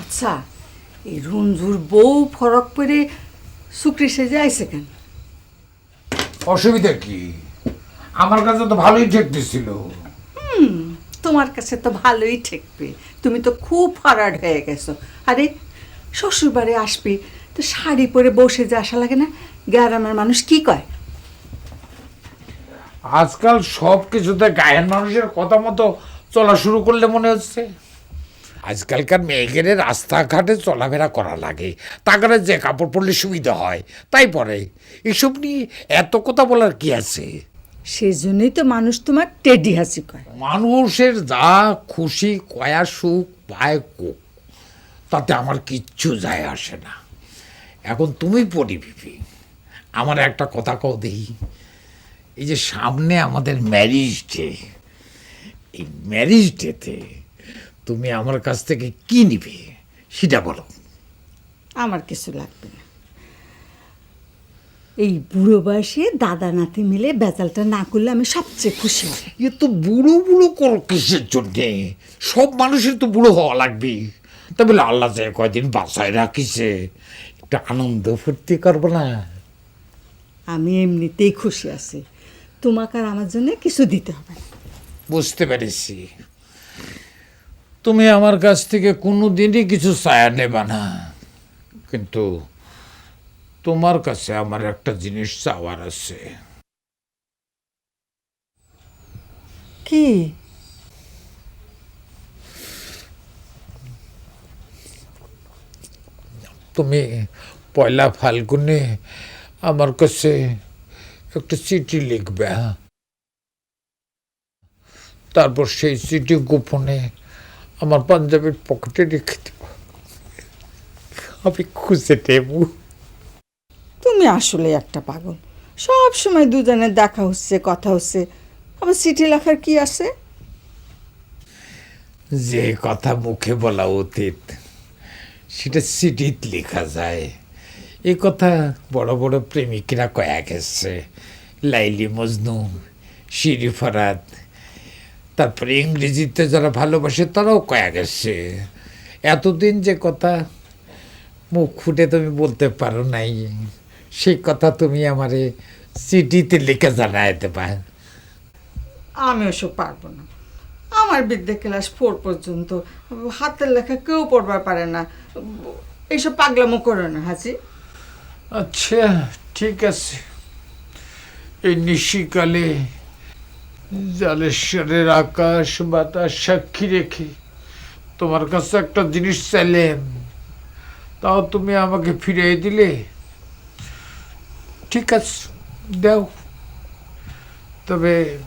আচ্ছা এই রঞ্জুর বউ ফরক পরে শুক্রি সেজে আইসে কেন? অসুবিধা কি? আমার কাছে তো ভালোই ঠেকতেছিল। তোমার কাছে তো ভালোই ঠেকবে। তুমি তো খুব ফরাড হয়ে গেছো। আরে শ্বশুরবাড়ি আসবি তো শাড়ি পরে বসে যে আসা লাগে না? গ্রামের মানুষ কি কয়? আজকাল সব কিছুতে গায়ের মানুষের কথা মতো চলা শুরু করলে মনে হচ্ছে। আজকালকার মেয়েদের রাস্তাঘাটে চলাফেরা করা লাগে। তারপরে যে কাপড় পরলে সুবিধা হয়। তাই পরে। এসব নিয়ে এত কথা বলার কি আছে? সেজন্যই তো মানুষ তোমার টেডি হাসি কয় মানুষের যা খুশি কয়া সুখ পায় কোক তাতে আমার কিচ্ছু যায় আসে না। এখন তুমি পরিবিবি আমার একটা কথা কও দেই। এই যে সামনে আমাদের ম্যারিজ ডে এই ম্যারিজ ডেতে তুমি আমার কাছ থেকে কি নিবে সেটা বলো। আমার কিছু লাগবে না। এই বুড়ো বয়সে দাদা নাতি মিলে বেজালটা না করলে আমি সবচেয়ে খুশি হব। এ তো বুড়ো বুড়ো করো কিসের জন্যে? সব মানুষের তো বুড়ো হওয়া লাগবে। তা বলে আল্লাহ যে কয়দিন বাসায় রাখিছে একটু আনন্দ ফুর্তি করব না। আমি এমনিতেই খুশি আছি। তোমাকে আর আমার জন্য কিছু দিতে হবে না। বুঝতে পেরেছি। তুমি আমার কাছ থেকে কোনো দিনই কিছু ছায়া নেবা না। কিন্তু তোমার কাছে আমার একটা জিনিস চাওয়ার আছে। কি? তুমি পয়লা ফাল্গুনে আমার কাছে একটা চিঠি লিখবে হ্যাঁ? তারপর সেই চিঠি গোপনে আমার পাঞ্জাবির পকেটে রেখে দেব। আমি খুঁজে দেব তুমি আসলে একটা পাগল। সব সময় দুজনের দেখা হচ্ছে কথা হচ্ছে। আবার চিঠি লেখার কি আছে? যে কথা মুখে বলা অতীত সেটা চিঠিত লেখা যায়। এ কথা বড় বড় প্রেমিকরা কয়া গেছে। লাইলি মজনু শিরি ফরাত তারপরে ইংরেজিতে যারা ভালোবাসে তারাও কয়া গেছে এতদিন যে কথা মুখ ফুটে তুমি বলতে পারো নাই সেই কথা তুমি আমারে চিঠিতে লিখে জানাইতে পার আমি ওসব পারব না। আমার বিদ্যা ক্লাস ফোর পর্যন্ত হাতের লেখা কেউ পড়বার পারে না। এইসব পাগলামো করো না হাসি আচ্ছা ঠিক আছে। এই নিশিকালে জালেশ্বরের আকাশ বাতাস সাক্ষী রেখে তোমার কাছে একটা জিনিস চাইলেন। তাও তুমি আমাকে ফিরিয়ে দিলে? ঠিক আছে দাও। তবে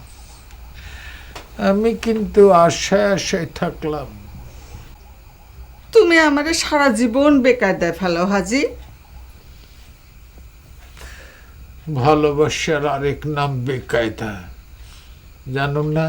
আমি কিন্তু আশায় আশায় থাকলাম। তুমি আমারে সারা জীবন বেকার দেয় ফেলো হাজি। ভালোবাসার আরেক নাম বেকায়দা। জানো না।